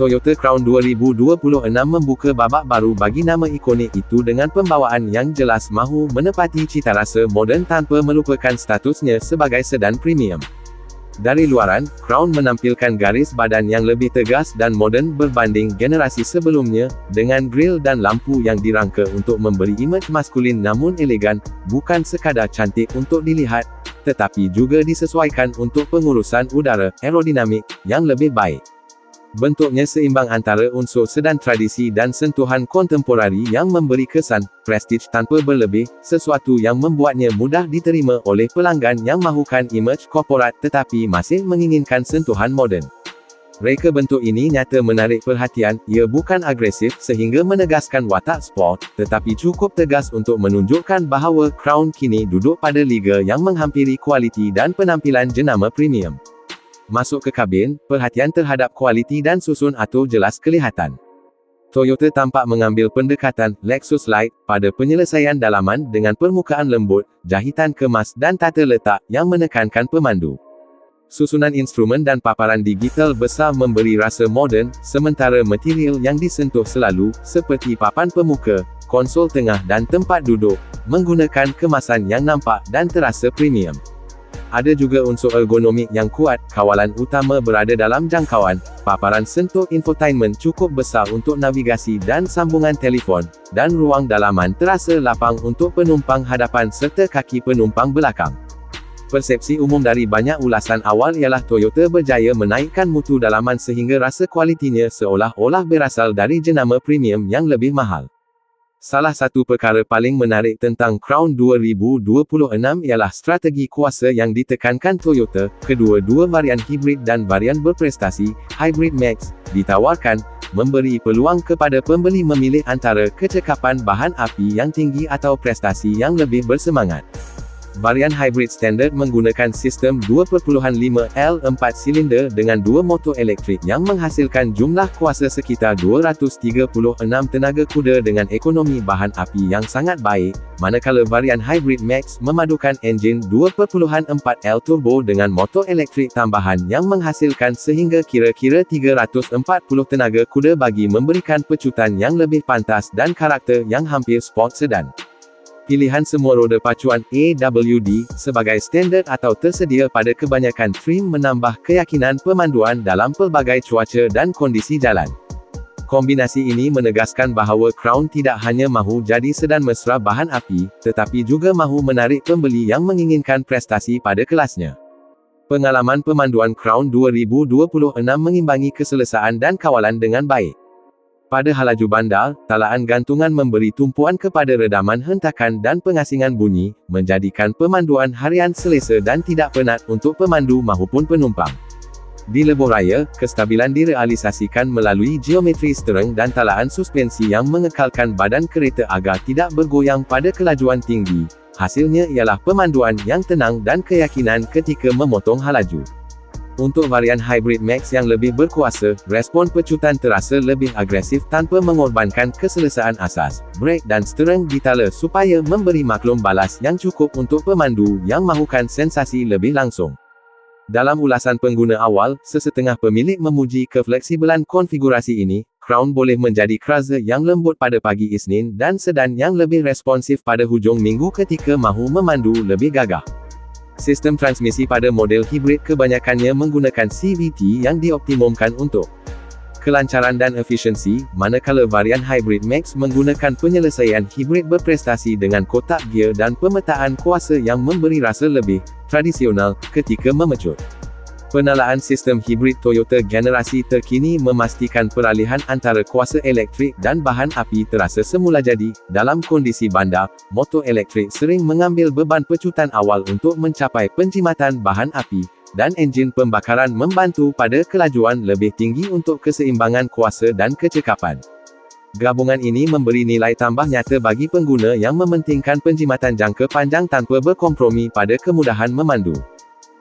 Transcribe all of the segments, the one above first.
Toyota Crown 2026 membuka babak baru bagi nama ikonik itu dengan pembawaan yang jelas mahu menepati cita rasa moden tanpa melupakan statusnya sebagai sedan premium. Dari luaran, Crown menampilkan garis badan yang lebih tegas dan moden berbanding generasi sebelumnya, dengan grill dan lampu yang dirangka untuk memberi imej maskulin namun elegan, bukan sekadar cantik untuk dilihat, tetapi juga disesuaikan untuk pengurusan udara aerodinamik yang lebih baik. Bentuknya seimbang antara unsur sedan tradisi dan sentuhan kontemporari yang memberi kesan prestige tanpa berlebih, sesuatu yang membuatnya mudah diterima oleh pelanggan yang mahukan imej korporat tetapi masih menginginkan sentuhan moden. Reka bentuk ini nyata menarik perhatian, ia bukan agresif sehingga menegaskan watak sport, tetapi cukup tegas untuk menunjukkan bahawa Crown kini duduk pada liga yang menghampiri kualiti dan penampilan jenama premium. Masuk ke kabin, perhatian terhadap kualiti dan susun atur jelas kelihatan. Toyota tampak mengambil pendekatan Lexus Light pada penyelesaian dalaman dengan permukaan lembut, jahitan kemas dan tata letak yang menekankan pemandu. Susunan instrumen dan paparan digital besar memberi rasa moden, sementara material yang disentuh selalu, seperti papan pemuka, konsol tengah dan tempat duduk, menggunakan kemasan yang nampak dan terasa premium. Ada juga unsur ergonomik yang kuat, kawalan utama berada dalam jangkauan, paparan sentuh infotainment cukup besar untuk navigasi dan sambungan telefon, dan ruang dalaman terasa lapang untuk penumpang hadapan serta kaki penumpang belakang. Persepsi umum dari banyak ulasan awal ialah Toyota berjaya menaikkan mutu dalaman sehingga rasa kualitinya seolah-olah berasal dari jenama premium yang lebih mahal. Salah satu perkara paling menarik tentang Crown 2026 ialah strategi kuasa yang ditekankan Toyota, kedua-dua varian hibrid dan varian berprestasi, Hybrid Max, ditawarkan, memberi peluang kepada pembeli memilih antara kecekapan bahan api yang tinggi atau prestasi yang lebih bersemangat. Varian hybrid standard menggunakan sistem 2.5L 4 silinder dengan dua motor elektrik yang menghasilkan jumlah kuasa sekitar 236 tenaga kuda dengan ekonomi bahan api yang sangat baik, manakala varian hybrid max memadukan enjin 2.4L turbo dengan motor elektrik tambahan yang menghasilkan sehingga kira-kira 340 tenaga kuda bagi memberikan pecutan yang lebih pantas dan karakter yang hampir sport sedan. Pilihan semua roda pacuan AWD sebagai standard atau tersedia pada kebanyakan trim menambah keyakinan pemanduan dalam pelbagai cuaca dan kondisi jalan. Kombinasi ini menegaskan bahawa Crown tidak hanya mahu jadi sedan mesra bahan api, tetapi juga mahu menarik pembeli yang menginginkan prestasi pada kelasnya. Pengalaman pemanduan Crown 2026 mengimbangi keselesaan dan kawalan dengan baik. Pada halaju bandar, talaan gantungan memberi tumpuan kepada redaman hentakan dan pengasingan bunyi, menjadikan pemanduan harian selesa dan tidak penat untuk pemandu maupun penumpang. Di lebuh raya, kestabilan direalisasikan melalui geometri stereng dan talaan suspensi yang mengekalkan badan kereta agar tidak bergoyang pada kelajuan tinggi. Hasilnya ialah pemanduan yang tenang dan keyakinan ketika memotong halaju. Untuk varian Hybrid Max yang lebih berkuasa, respon pecutan terasa lebih agresif tanpa mengorbankan keselesaan asas. Brake dan steering ditala supaya memberi maklum balas yang cukup untuk pemandu yang mahukan sensasi lebih langsung. Dalam ulasan pengguna awal, sesetengah pemilik memuji kefleksibelan konfigurasi ini, Crown boleh menjadi cruiser yang lembut pada pagi Isnin dan sedan yang lebih responsif pada hujung minggu ketika mahu memandu lebih gagah. Sistem transmisi pada model hibrid kebanyakannya menggunakan CVT yang dioptimumkan untuk kelancaran dan efisiensi, manakala varian Hybrid Max menggunakan penyelesaian hibrid berprestasi dengan kotak gear dan pemetaan kuasa yang memberi rasa lebih tradisional ketika memecut. Penalaan sistem hibrid Toyota generasi terkini memastikan peralihan antara kuasa elektrik dan bahan api terasa semula jadi. Dalam kondisi bandar, motor elektrik sering mengambil beban pecutan awal untuk mencapai penjimatan bahan api, dan enjin pembakaran membantu pada kelajuan lebih tinggi untuk keseimbangan kuasa dan kecekapan. Gabungan ini memberi nilai tambah nyata bagi pengguna yang mementingkan penjimatan jangka panjang tanpa berkompromi pada kemudahan memandu.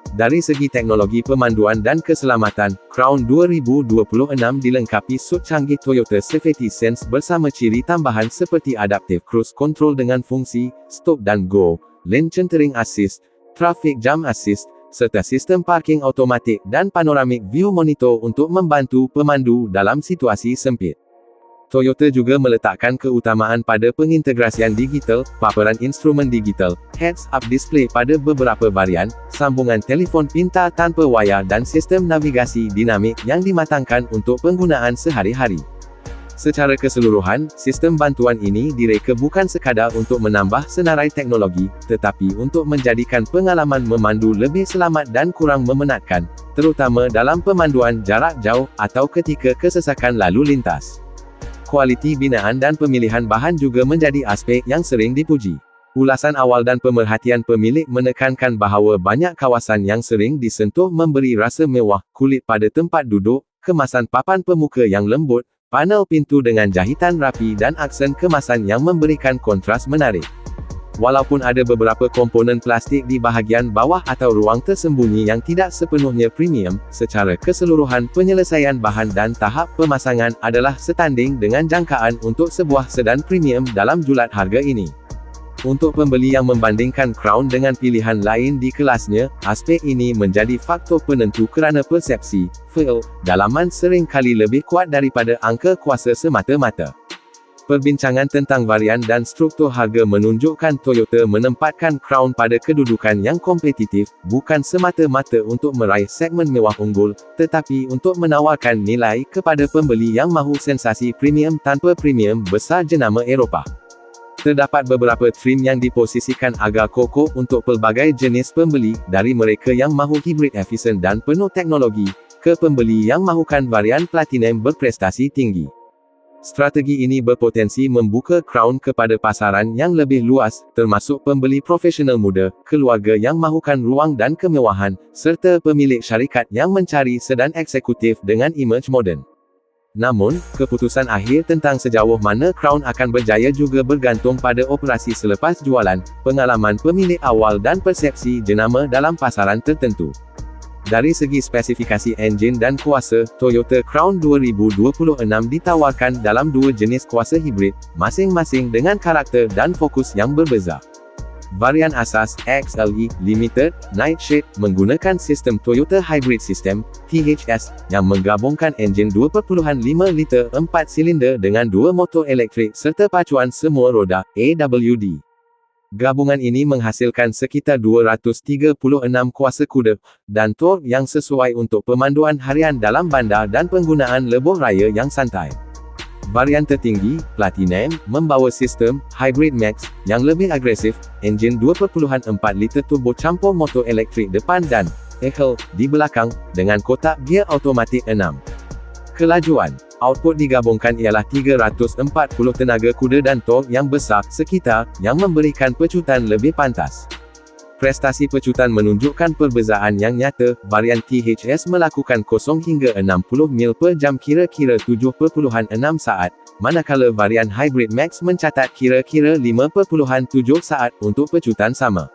Dari segi teknologi pemanduan dan keselamatan, Crown 2026 dilengkapi sut canggih Toyota Safety Sense bersama ciri tambahan seperti Adaptive Cruise Control dengan fungsi Stop dan Go, Lane Centering Assist, Traffic Jam Assist, serta sistem parking automatik dan panoramic view monitor untuk membantu pemandu dalam situasi sempit. Toyota juga meletakkan keutamaan pada pengintegrasian digital, paparan instrumen digital, heads-up display pada beberapa varian, sambungan telefon pintar tanpa wayar dan sistem navigasi dinamik yang dimatangkan untuk penggunaan sehari-hari. Secara keseluruhan, sistem bantuan ini direka bukan sekadar untuk menambah senarai teknologi, tetapi untuk menjadikan pengalaman memandu lebih selamat dan kurang memenatkan, terutama dalam pemanduan jarak jauh atau ketika kesesakan lalu lintas kualiti binaan dan pemilihan bahan juga menjadi aspek yang sering dipuji. Ulasan awal dan pemerhatian pemilik menekankan bahawa banyak kawasan yang sering disentuh memberi rasa mewah, kulit pada tempat duduk, kemasan papan pemuka yang lembut, panel pintu dengan jahitan rapi dan aksen kemasan yang memberikan kontras menarik. Walaupun ada beberapa komponen plastik di bahagian bawah atau ruang tersembunyi yang tidak sepenuhnya premium, secara keseluruhan penyelesaian bahan dan tahap pemasangan adalah setanding dengan jangkaan untuk sebuah sedan premium dalam julat harga ini. Untuk pembeli yang membandingkan Crown dengan pilihan lain di kelasnya, aspek ini menjadi faktor penentu kerana persepsi, feel, dalaman sering kali lebih kuat daripada angka kuasa semata-mata. Perbincangan tentang varian dan struktur harga menunjukkan Toyota menempatkan Crown pada kedudukan yang kompetitif, bukan semata-mata untuk meraih segmen mewah unggul, tetapi untuk menawarkan nilai kepada pembeli yang mahu sensasi premium tanpa premium besar jenama Eropah. Terdapat beberapa trim yang diposisikan agak kokoh untuk pelbagai jenis pembeli, dari mereka yang mahu hibrid efisien dan penuh teknologi, ke pembeli yang mahukan varian platinum berprestasi tinggi. Strategi ini berpotensi membuka Crown kepada pasaran yang lebih luas, termasuk pembeli profesional muda, keluarga yang mahukan ruang dan kemewahan, serta pemilik syarikat yang mencari sedan eksekutif dengan imej moden. Namun, keputusan akhir tentang sejauh mana Crown akan berjaya juga bergantung pada operasi selepas jualan, pengalaman pemilik awal dan persepsi jenama dalam pasaran tertentu. Dari segi spesifikasi enjin dan kuasa, Toyota Crown 2026 ditawarkan dalam dua jenis kuasa hibrid, masing-masing dengan karakter dan fokus yang berbeza. Varian asas, XLE, Limited, Nightshade, menggunakan sistem Toyota Hybrid System, THS, yang menggabungkan enjin 2.5 liter 4 silinder dengan dua motor elektrik serta pacuan semua roda, AWD. Gabungan ini menghasilkan sekitar 236 kuasa kuda, dan torque yang sesuai untuk pemanduan harian dalam bandar dan penggunaan lebuh raya yang santai. Varian tertinggi, Platinum, membawa sistem Hybrid Max yang lebih agresif, enjin 2.4 liter turbo campur motor elektrik depan dan EHL di belakang, dengan kotak gear automatik 6. Kelajuan Output digabungkan ialah 340 tenaga kuda dan torque yang besar, sekitar, yang memberikan pecutan lebih pantas. Prestasi pecutan menunjukkan perbezaan yang nyata, varian THS melakukan 0 hingga 60 mil per jam kira-kira 7.6 saat, manakala varian Hybrid Max mencatat kira-kira 5.7 saat untuk pecutan sama.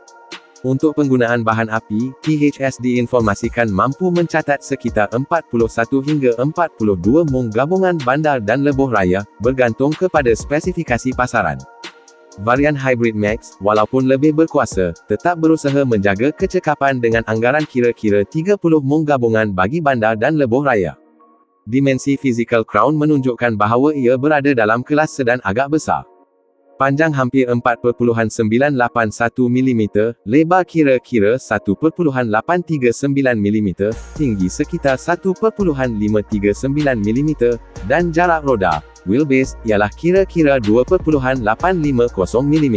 Untuk penggunaan bahan api, THS diinformasikan mampu mencatat sekitar 41 hingga 42 mung gabungan bandar dan lebuh raya, bergantung kepada spesifikasi pasaran. Varian Hybrid Max, walaupun lebih berkuasa, tetap berusaha menjaga kecekapan dengan anggaran kira-kira 30 mung gabungan bagi bandar dan lebuh raya. Dimensi fizikal Crown menunjukkan bahawa ia berada dalam kelas sedan agak besar. Panjang hampir 4.981 mm, lebar kira-kira 1.839 mm, tinggi sekitar 1.539 mm, dan jarak roda, wheelbase, ialah kira-kira 2.850 mm.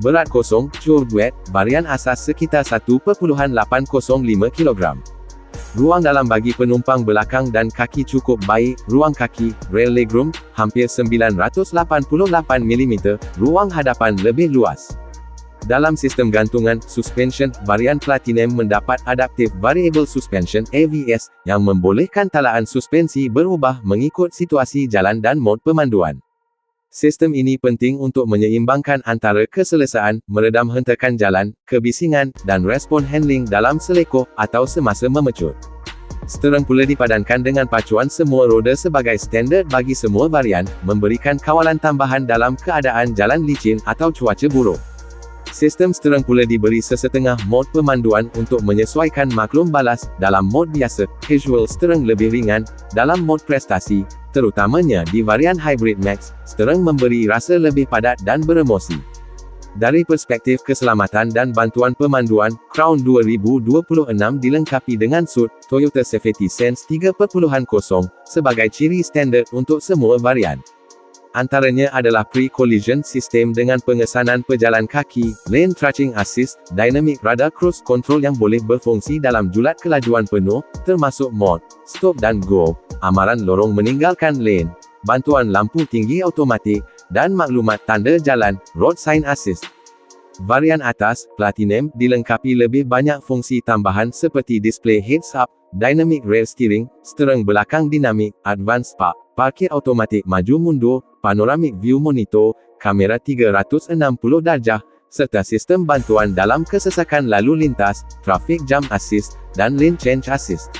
Berat kosong, curduet, varian asas sekitar 1.805 kg. Ruang dalam bagi penumpang belakang dan kaki cukup baik, ruang kaki, rail legroom, hampir 988 mm, ruang hadapan lebih luas. Dalam sistem gantungan, suspension, varian Platinum mendapat Adaptive Variable Suspension, AVS, yang membolehkan talaan suspensi berubah mengikut situasi jalan dan mod pemanduan. Sistem ini penting untuk menyeimbangkan antara keselesaan, meredam hentakan jalan, kebisingan, dan respon handling dalam selekoh atau semasa memecut. Steering pula dipadankan dengan pacuan semua roda sebagai standard bagi semua varian, memberikan kawalan tambahan dalam keadaan jalan licin atau cuaca buruk. Sistem stereng pula diberi sesetengah mod pemanduan untuk menyesuaikan maklum balas, dalam mod biasa, casual stereng lebih ringan, dalam mod prestasi, terutamanya di varian Hybrid Max, stereng memberi rasa lebih padat dan beremosi. Dari perspektif keselamatan dan bantuan pemanduan, Crown 2026 dilengkapi dengan SUT, Toyota Safety Sense 3.0, sebagai ciri standard untuk semua varian. Antaranya adalah pre-collision system dengan pengesanan pejalan kaki, lane tracking assist, dynamic radar cruise control yang boleh berfungsi dalam julat kelajuan penuh, termasuk mod, stop dan go, amaran lorong meninggalkan lane, bantuan lampu tinggi automatik, dan maklumat tanda jalan, road sign assist. Varian atas, Platinum, dilengkapi lebih banyak fungsi tambahan seperti display heads up, dynamic rear steering, stereng belakang dinamik, advanced park, parkir automatik maju mundur, panoramic view monitor, kamera 360 darjah, serta sistem bantuan dalam kesesakan lalu lintas, traffic jam assist, dan lane change assist.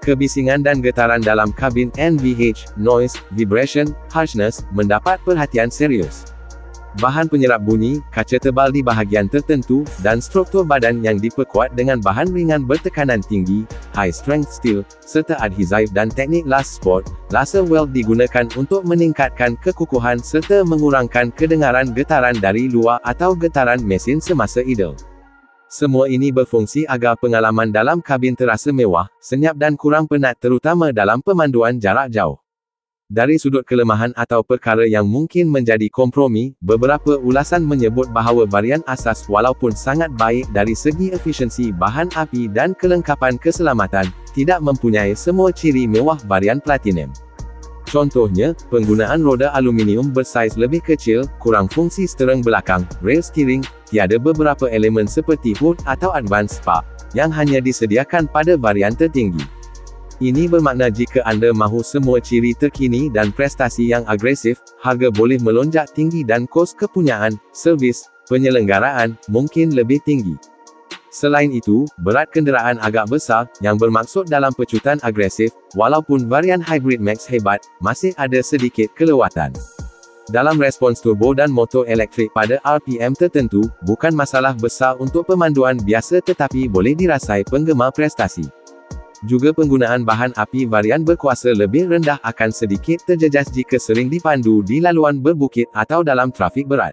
Kebisingan dan getaran dalam kabin NVH, noise, vibration, harshness, mendapat perhatian serius bahan penyerap bunyi, kaca tebal di bahagian tertentu, dan struktur badan yang diperkuat dengan bahan ringan bertekanan tinggi, high strength steel, serta adhesive dan teknik last spot, laser weld digunakan untuk meningkatkan kekukuhan serta mengurangkan kedengaran getaran dari luar atau getaran mesin semasa idle. Semua ini berfungsi agar pengalaman dalam kabin terasa mewah, senyap dan kurang penat terutama dalam pemanduan jarak jauh. Dari sudut kelemahan atau perkara yang mungkin menjadi kompromi, beberapa ulasan menyebut bahawa varian asas walaupun sangat baik dari segi efisiensi bahan api dan kelengkapan keselamatan, tidak mempunyai semua ciri mewah varian platinum. Contohnya, penggunaan roda aluminium bersaiz lebih kecil, kurang fungsi stereng belakang, rail steering, tiada beberapa elemen seperti hood atau advanced spark, yang hanya disediakan pada varian tertinggi. Ini bermakna jika anda mahu semua ciri terkini dan prestasi yang agresif, harga boleh melonjak tinggi dan kos kepunyaan, servis, penyelenggaraan, mungkin lebih tinggi. Selain itu, berat kenderaan agak besar, yang bermaksud dalam pecutan agresif, walaupun varian Hybrid Max hebat, masih ada sedikit kelewatan. Dalam respons turbo dan motor elektrik pada RPM tertentu, bukan masalah besar untuk pemanduan biasa tetapi boleh dirasai penggemar prestasi. Juga penggunaan bahan api varian berkuasa lebih rendah akan sedikit terjejas jika sering dipandu di laluan berbukit atau dalam trafik berat.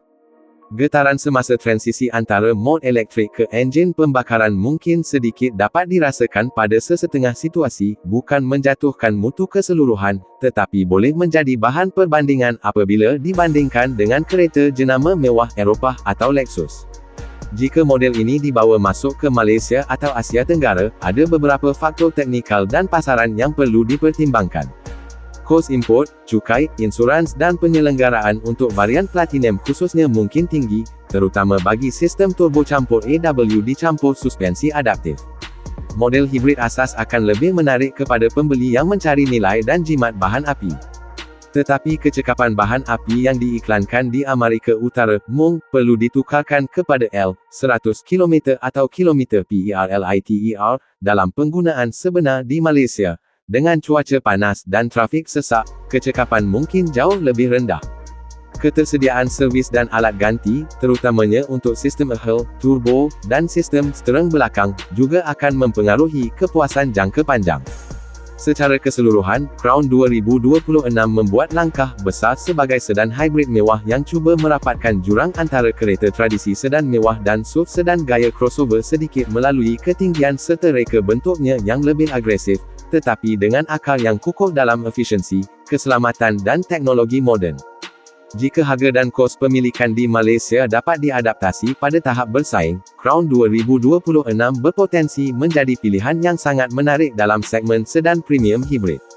Getaran semasa transisi antara mod elektrik ke enjin pembakaran mungkin sedikit dapat dirasakan pada sesetengah situasi, bukan menjatuhkan mutu keseluruhan, tetapi boleh menjadi bahan perbandingan apabila dibandingkan dengan kereta jenama mewah Eropah atau Lexus. Jika model ini dibawa masuk ke Malaysia atau Asia Tenggara, ada beberapa faktor teknikal dan pasaran yang perlu dipertimbangkan. Kos import, cukai, insurans dan penyelenggaraan untuk varian Platinum khususnya mungkin tinggi, terutama bagi sistem turbo campur AW dicampur suspensi adaptif. Model hibrid asas akan lebih menarik kepada pembeli yang mencari nilai dan jimat bahan api. Tetapi kecekapan bahan api yang diiklankan di Amerika Utara, mung, perlu ditukarkan kepada L, 100 km atau km PERLITER, dalam penggunaan sebenar di Malaysia. Dengan cuaca panas dan trafik sesak, kecekapan mungkin jauh lebih rendah. Ketersediaan servis dan alat ganti, terutamanya untuk sistem AHL, turbo, dan sistem stereng belakang, juga akan mempengaruhi kepuasan jangka panjang. Secara keseluruhan, Crown 2026 membuat langkah besar sebagai sedan hybrid mewah yang cuba merapatkan jurang antara kereta tradisi sedan mewah dan SUV sedan gaya crossover sedikit melalui ketinggian serta reka bentuknya yang lebih agresif, tetapi dengan akar yang kukuh dalam efisiensi, keselamatan dan teknologi moden. Jika harga dan kos pemilikan di Malaysia dapat diadaptasi pada tahap bersaing, Crown 2026 berpotensi menjadi pilihan yang sangat menarik dalam segmen sedan premium hibrid.